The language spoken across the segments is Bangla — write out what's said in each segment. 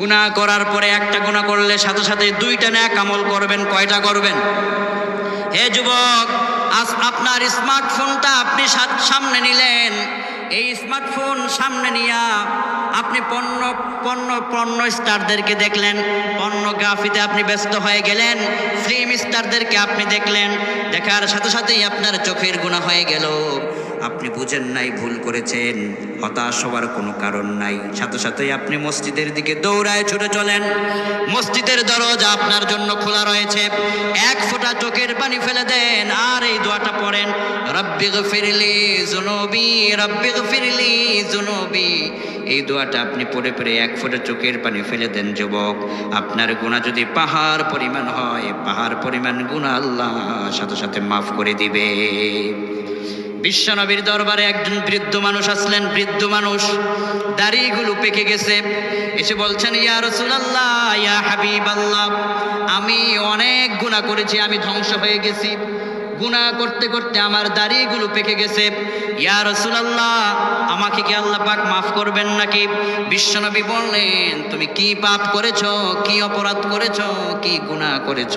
গুনাহ করার পরে একটা গুণা করলে সাথে সাথে দুইটা ন্যাক আমল করবেন, কয়টা করবেন? হে যুবক, আজ আপনার স্মার্টফোনটা আপনি সামনে নিলেন। এই স্মার্টফোন সামনে নিয়া আপনি পণ্য পণ্য পণ্য স্টারদেরকে দেখলেন। পণ্যগ্রাফিতে আপনি ব্যস্ত হয়ে গেলেন। ফিল্ম স্টারদেরকে আপনি দেখলেন। দেখার সাথে সাথেই আপনার চোখের গুণা হয়ে গেল। আপনি বুঝেন নাই, ভুল করেছেন, হতাশ হওয়ার কোনো কারণ নাই। সাথে সাথে আপনি মসজিদের দিকে দৌড়ায় ছুটে চলেন। মসজিদের দরজা আপনার জন্য খোলা রয়েছে। এক ফোঁটা চোখের পানি ফেলে দেন, আর এই দোয়াটা পড়েন, রব্বি ফিরলি জুনুবি রব্বি ফিরলি জুনুবি এই দোয়াটা আপনি পড়ে পড়ে এক ফোঁটা চোখের পানি ফেলে দেন, যুবক। আপনার গুণা যদি পাহাড় পরিমাণ হয়, পাহাড় পরিমাণ গুণা আল্লাহ সাথে সাথে মাফ করে দিবে। বিশ্বনবীর দরবারে একজন বৃদ্ধ মানুষ আসলেন, বৃদ্ধ মানুষ দাড়িগুলো পেকে গেছে। এসে বলছেন, ইয়া রসুলাল্লাহ, ইয়া হাবিব আল্লাহ আমি অনেক গুণা করেছি, আমি ধ্বংস হয়ে গেছি। গুণা করতে করতে আমার দাড়িগুলো পেকে গেছে। ইয়া রসুলাল্লাহ, আমাকে কি আল্লাহ পাক মাফ করবেন নাকি? বিশ্বনবী বললেন, তুমি কি পাপ করেছ, কি অপরাধ করেছ, কি গুণা করেছ?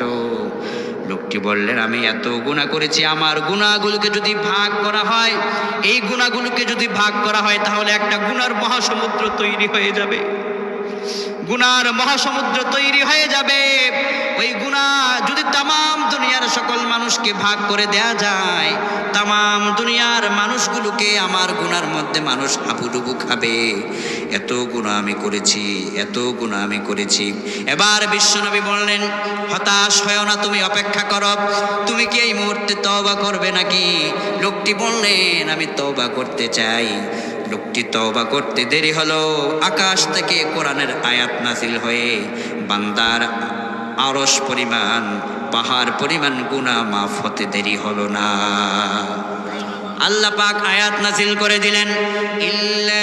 লোকটি বললেন, আমি এত গুণা করেছি, আমার গুণাগুলোকে যদি ভাগ করা হয়, এই গুণাগুলোকে যদি ভাগ করা হয়, তাহলে একটা গুণার মহাসমুদ্র তৈরি হয়ে যাবে। গুনার মহাসমুদ্র তৈরি হয়ে যাবে। ওই গুণা যদি তামাম দুনিয়ার সকল মানুষকে ভাগ করে দেয়া যায়, তামাম দুনিয়ার মানুষগুলোকে আমার গুনার মধ্যে মানুষ হাবুডুবু খাবে। এত গুণা আমি করেছি, এত গুণা আমি করেছি। এবার বিশ্বনবী বললেন, হতাশ হয় না, তুমি অপেক্ষা করো। তুমি কি এই মুহূর্তে তওবা করবে নাকি? লোকটি বললেন, আমি তওবা করতে চাই। লোকটি তওবা করতে দেরি হলো, আকাশ থেকে কোরআনের আয়াত নাজিল হয়ে বান্দার আরস পরিমাণ, পাহাড় পরিমাণ গুণা মাফ হতে দেরি হলো না। আল্লাহ পাক আয়াত নাজিল করে দিলেন, ইল্লা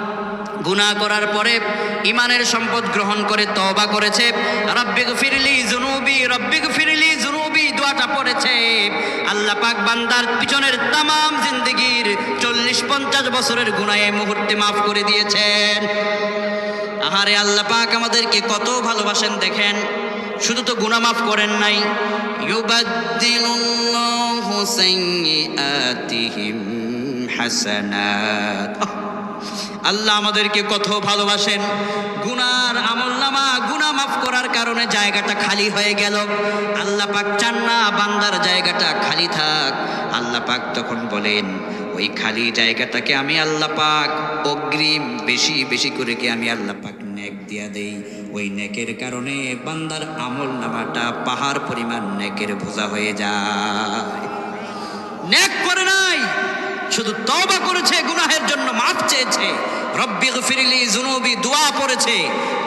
গুনাহ করার পরে ইমানের সম্পদ গ্রহণ করে তওবা করেছে। রব্বিগ ফিরলি জুনুবি রব্বিগ ফিরলি জুনুবি দোয়াটা পড়েছে। আল্লাহ পাক বান্দার পিছনের তামাম জিন্দেগির চল্লিশ পঞ্চাশ বছরের এই মুহূর্তে মাফ করে দিয়েছেন। আহারে আল্লাহ পাক আমাদেরকে কত ভালোবাসেন দেখেন। শুধু তো গুনাহ মাফ করেন নাই। ইউবাদদিলুল্লাহু সাইয়্যাতিহিম হাসানাত! আল্লাহ আমাদেরকে কত ভালোবাসেন। গুনার আমল নামা গুনা মাফ করার কারণে জায়গাটা খালি হয়ে গেল। আল্লাহ পাক চান না বান্দার জায়গাটা খালি থাক। আল্লাহ পাক তখন বলেন, ওই খালি জায়গাটাকে আমি আল্লাহ পাক অগ্রিম বেশি বেশি করে কি আমি আল্লাহ পাক নেক দিয়া দেই। ওই নেকের কারণে বান্দার আমল নামাটা পাহাড় পরিমাণ নেকের বোঝা হয়ে যায়। নেক করে নাই শুধু তওবা করেছে, গুনাহের জন্য মাফ চেয়েছে। রব্বি ফিরিলি জুনুবি দোয়া পড়েছে।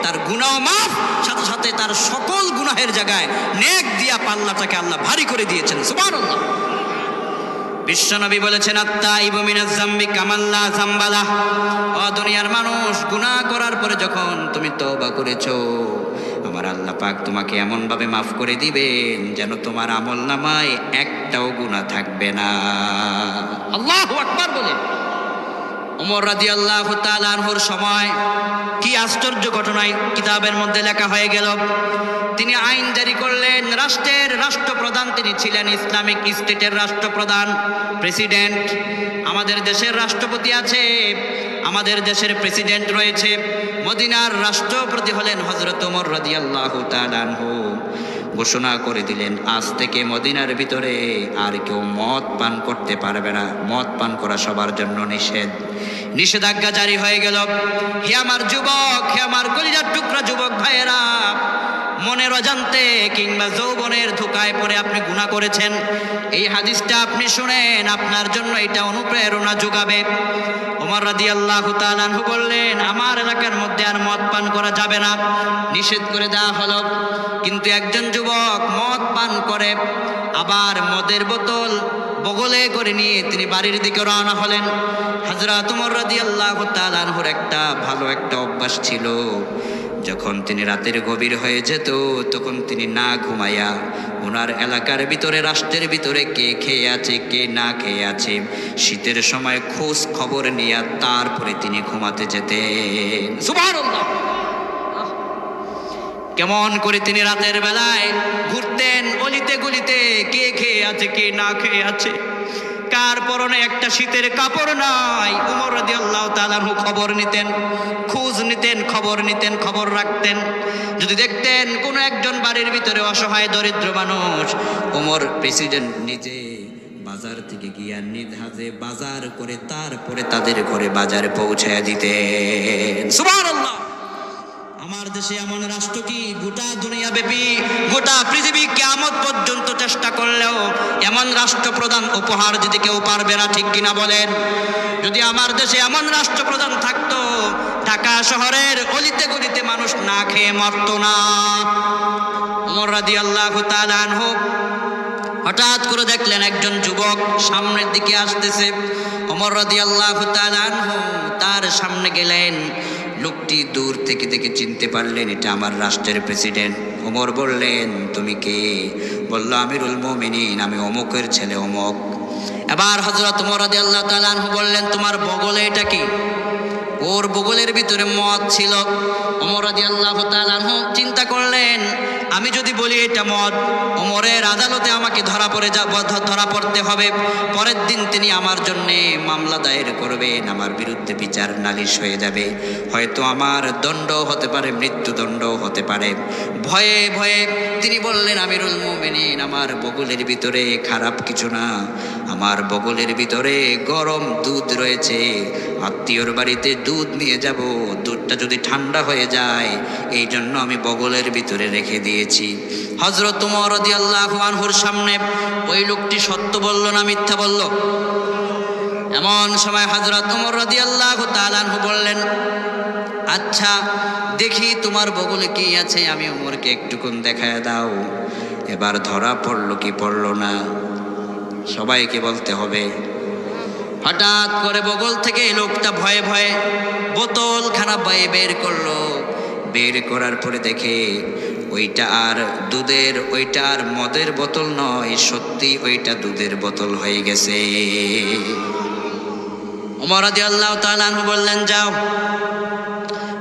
তার গুনাহ মাফ, সাথে সাথে তার সকল গুনাহের জায়গায় নেক দিয়া পাল্লাটাকে আল্লাহ ভারী করে দিয়েছেন। সুবহানাল্লাহ। বিশ্বনবী বলেছেন আত্মা ইবমিনাজ জাম্বি কামাল্লা জাম্বালা। ও দুনিয়ার মানুষ, গুনাহ করার পরে যখন তুমি তওবা করেছ, আমার আল্লাহ পাক তোমাকে এমন ভাবে মাফ করে দিবেন যেন তোমার আমল নামায় একটাও গুনাহ থাকবে না। ওমর রাজি আল্লাহ তালানহুর সময় কি আশ্চর্য ঘটনায় কিতাবের মধ্যে লেখা হয়ে গেল, তিনি আইন জারি করলেন, রাষ্ট্রের রাষ্ট্রপ্রধান তিনি ছিলেন, ইসলামিক স্টেটের রাষ্ট্রপ্রধান, প্রেসিডেন্ট। আমাদের দেশের রাষ্ট্রপতি আছে, আমাদের দেশের প্রেসিডেন্ট রয়েছে, মদিনার রাষ্ট্রপতি হলেন হজরত ওমর রাজি আল্লাহ তালানহু ঘোষণা করে দিলেন, আজ থেকে মদিনার ভিতরে আর কেউ মদ পান করতে পারবে না। মদ পান করা সবার জন্য নিষেধ। নিষেধাজ্ঞা জারি হয়ে গেল। হে আমার যুবক, হে আমার কলিজার টুকরা যুবক ভাইয়েরা মনের অজান্তে কিংবা যৌবনের ধোকায় পড়ে আপনি গুণা করেছেন, এই হাদিসটা আপনি শুনেন, আপনার জন্য এটা অনুপ্রেরণা যোগাবে। ওমর রাদি আল্লাহ তালানহু বললেন, আমার এলাকার মধ্যে আর মদ পান করা যাবে না, নিষেধ করে দেওয়া হলো। কিন্তু একজন যুবক মদ পান করে, আবার মদের বোতল বগলে করে নিয়ে তিনি বাড়ির দিকে রওনা হলেন। হাজরা উমর রাদিয়াল্লাহু তাআলা আনহুর একটা ভালো একটা অভ্যাস ছিল। যখন তিনি রাতের গভীর হয়ে যেত, তখন তিনি না ঘুমাইয়া ওনার এলাকার ভিতরে, রাষ্ট্রের ভিতরে কে খেয়ে আছে, কে না খেয়ে আছে, শীতের সময় খোঁজ খবর নিয়ে তারপরে তিনি ঘুমাতে যেতেন। কেমন করে তিনি রাতের বেলায় ঘুরতেন, অলিতে গলিতে কে খেয়ে আছে, কে না খেয়ে আছে। কার পরনে একটা শীতের কাপড় নাই? উমর রাদিয়াল্লাহু তাআলা খবর নিতেন, খোঁজ নিতেন, খবর নিতেন, খবর রাখতেন। যদি দেখতেন কোনো একজন বাড়ির ভিতরে অসহায় দরিদ্র মানুষ, উমর প্রেসিডেন্ট নিজে বাজার থেকে গিয়া হাতে বাজার করে তারপরে তাদের ঘরে বাজারে পৌঁছায় দিতেন। সুবহানাল্লাহ! আমার দেশে এমন রাষ্ট্র কি গোটা দুনিয়া ব্যাপী? গোটা পৃথিবী কেমন পর্যন্ত চেষ্টা করলেও এমন রাষ্ট্রপ্রধান উপহার যদি কেউ পারবে না, ঠিক কিনা বলেন? যদি আমার দেশে এমন রাষ্ট্রপ্রধান থাকতো, ঢাকা শহরের অলিতে গলিতে মানুষ না খেয়ে মরতো না। রাদিয়াল্লাহু তাআলা আনহু হঠাৎ করে দেখলেন একজন যুবক সামনের দিকে আসতেছে। অমর তাআলা আনহু তার সামনে গেলেন। লোকটি দূর থেকে দেখে চিনতে পারলেন, এটা আমার রাষ্ট্রের প্রেসিডেন্ট। ওমর বললেন, তুমি কে? বলল আমি আমিরুল মোমিনিন, আমি অমুকের ছেলে অমুক। এবার হজরত ওমর আল্লাহ তালান বললেন, তোমার বগলে এটা কি? ওর বগলের ভিতরে মদ ছিল। তাআলা আনহু চিন্তা করলেন, আমি যদি বলি এটা মদ, ওমরের আদালতে আমাকে ধরা পড়ে যা ধরা পড়তে হবে। পরের দিন তিনি আমার জন্য মামলা দায়ের করবেন, আমার বিরুদ্ধে বিচার নালিশ হয়ে যাবে। হয়তো আমার দণ্ড হতে পারে মৃত্যুদণ্ড হতে পারে। ভয়ে ভয়ে তিনি বললেন, আমিরুল মুমিনিন, আমার বগলের ভিতরে খারাপ কিছু না। আমার বগলের ভিতরে গরম দুধ রয়েছে। আত্মীয়র বাড়িতে দুধ নিয়ে যাব, দুধটা যদি ঠান্ডা হয়ে যায়, এই জন্য আমি বগলের ভিতরে রেখে দিয়েছি। হজরত উমর আল্লাহ আনহুর সামনে ওই লোকটি সত্য বলল না মিথ্যা বলল? এমন সময় হজরত উমর রাদিয়াল্লাহু তাআলা আনহু বললেন আচ্ছা দেখি তোমার বগলে কি আছে, আমি উমরকে একটুকুন দেখায় দাও। এবার ধরা পড়ল কি পড়ল না, সবাইকে বলতে হবে হঠাৎ করে বগল থেকে লোকটা ভয়ে ভয়ে বোতল খানা বয়ে বের করল। বের করার পরে দেখে ওইটা আর দুধের, ওইটা আর মদের বোতল নয়, সত্যি ওইটা দুধের বোতল হয়ে গেছে। ওমর আল্লাহ বললেন, যাও।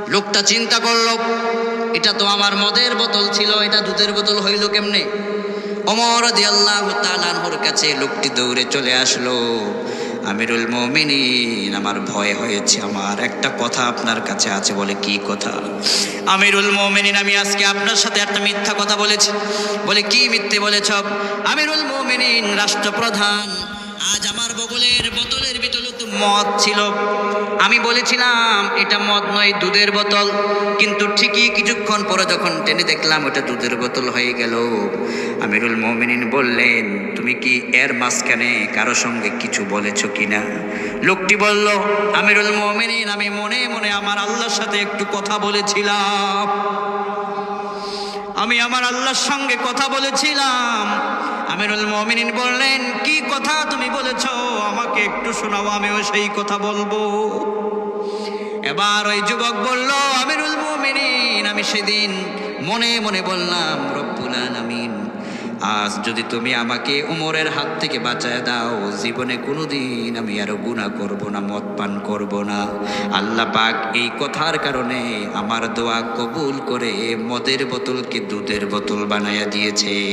লোকটা চিন্তা করল, এটা তো আমার মদের বোতল ছিল, এটা দুধের বোতল হইল কেমনে? ওমর আল্লাহ তালানহুর কাছে লোকটি দৌড়ে চলে আসলো। আমিরুল মমিনিন, আমার ভয় হয়েছে, আমার একটা কথা আপনার কাছে আছে বলে কি কথা? আমিরুল মমিনিন, আমি আজকে আপনার সাথে একটা মিথ্যা কথা বলেছি। বলে কি মিথ্যে বলেছ? আমিরুল মমিনিন, রাষ্ট্রপ্রধান। আজ আমার বগলের বোতলের ভিতরে তো মদ ছিল। আমি বলেছিলাম, এটা মদ নয়, দুধের বোতল। কিন্তু ঠিকই কিছুক্ষণ পরে যখন টেনে দেখলাম, ওটা দুধের বোতল হয়ে গেল। আমিরুল মমিনিন বললেন, তুমি কি এর মাঝখানে কারও সঙ্গে কিছু বলেছ কিনা? লোকটি বলল, আমিরুল মমিনিন, আমি মনে মনে আমার আল্লাহর সাথে একটু কথা বলেছিলাম। আমি আমার আল্লাহর সঙ্গে কথা বলেছিলাম। আমিরুল মমিনিন বললেন, কি কথা তুমি বলেছ? আমাকে একটু শোনাও, আমিও সেই কথা বলব। এবার ওই যুবক বলল, আমিরুল মমিনিন, আমি সেদিন মনে মনে বললাম, রব্বুল আজ যদি তুমি আমাকে উমরের হাত থেকে বাঁচায় দাও, জীবনে কোনোদিন আমি আরও গুণা করব না, মদ পান করব না। আল্লাহ পাক এই কথার কারণে আমার দোয়া কবুল করে মদের বোতলকে দুধের বোতল বানায়া দিয়েছে।